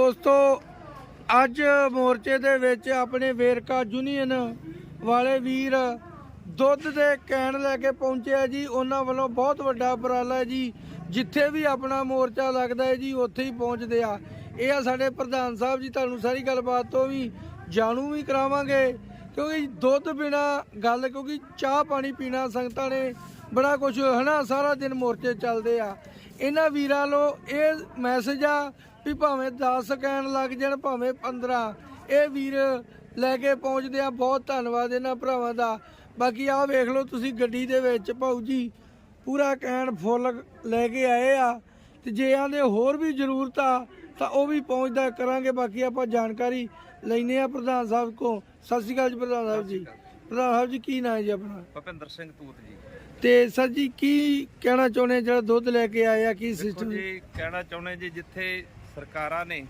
ਦੋਸਤੋ ਅੱਜ ਮੋਰਚੇ ਦੇ ਵਿੱਚ ਆਪਣੇ ਵੇਰਕਾ ਯੂਨੀਅਨ ਵਾਲੇ ਵੀਰ ਦੁੱਧ ਦੇ ਕੈਨ ਲੈ ਕੇ ਪਹੁੰਚਿਆ ਜੀ। ਉਹਨਾਂ ਵੱਲੋਂ ਬਹੁਤ ਵੱਡਾ ਉਪਰਾਲਾ ਜੀ। ਜਿੱਥੇ ਵੀ ਆਪਣਾ ਮੋਰਚਾ ਲੱਗਦਾ ਹੈ ਜੀ, ਉੱਥੇ ਹੀ ਪਹੁੰਚਦੇ ਆ। ਇਹ ਆ ਸਾਡੇ ਪ੍ਰਧਾਨ ਸਾਹਿਬ ਜੀ, ਤੁਹਾਨੂੰ ਸਾਰੀ ਗੱਲਬਾਤ ਤੋਂ ਵੀ ਜਾਣੂ ਵੀ ਕਰਾਵਾਂਗੇ। ਕਿਉਂਕਿ ਦੁੱਧ ਬਿਨਾ ਗੱਲ, ਕਿਉਂਕਿ ਚਾਹ ਪਾਣੀ ਪੀਣਾ ਸੰਗਤਾਂ ਨੇ ਬੜਾ ਕੁਝ ਹਨਾ, ਸਾਰਾ ਦਿਨ ਮੋਰਚੇ ਚੱਲਦੇ ਆ। ਇਹਨਾਂ ਵੀਰਾਂ ਲੋ ਇਹ ਮੈਸੇਜ ਆ ਵੀ ਭਾਵੇਂ 10 ਕਹਿਣ ਲੱਗ ਜਾਣ ਭਾਵੇਂ 15 ਇਹ ਵੀਰ ਲੈ ਕੇ ਪਹੁੰਚਦੇ ਆ ਬਹੁਤ ਧੰਨਵਾਦ ਇਹਨਾਂ ਭਰਾਵਾਂ ਦਾ। ਬਾਕੀ ਆਹ ਵੇਖ ਲਓ ਤੁਸੀਂ ਗੱਡੀ ਦੇ ਵਿੱਚ ਭਾਊ ਜੀ ਪੂਰਾ ਕਹਿਣ ਫੁੱਲ ਲੈ ਕੇ ਆਏ ਆ। ਤੇ ਜੇ ਆਂਦੇ ਹੋਰ ਵੀ ਜ਼ਰੂਰਤ ਆ ਤਾਂ ਉਹ ਵੀ ਪਹੁੰਚਦਾ ਕਰਾਂਗੇ। ਬਾਕੀ ਆਪਾਂ ਜਾਣਕਾਰੀ ਲੈਨੇ ਆ ਪ੍ਰਧਾਨ ਸਾਹਿਬ ਕੋ ਸਤਿ ਸ਼੍ਰੀ ਅਕਾਲ ਜੀ ਪ੍ਰਧਾਨ ਸਾਹਿਬ ਜੀ। ਪ੍ਰਧਾਨ ਸਾਹਿਬ ਜੀ ਕੀ ਨਾਂ ਹੈ ਜੀ ਆਪਣਾ? ਭਪਿੰਦਰ ਸਿੰਘ ਤੂਤ ਜੀ। ਤੇ ਸਰ ਜੀ ਕੀ ਕਹਿਣਾ ਚਾਹੁੰਦੇ ਜਿਹੜਾ ਦੁੱਧ ਲੈ ਕੇ ਆਏ ਆ ਕੀ ਸਿਸਟਮ ਜੀ ਕਹਿਣਾ ਚਾਹੁੰਦੇ ਜੀ ਜਿੱਥੇ ਸਰਕਾਰਾਂ ਨੇ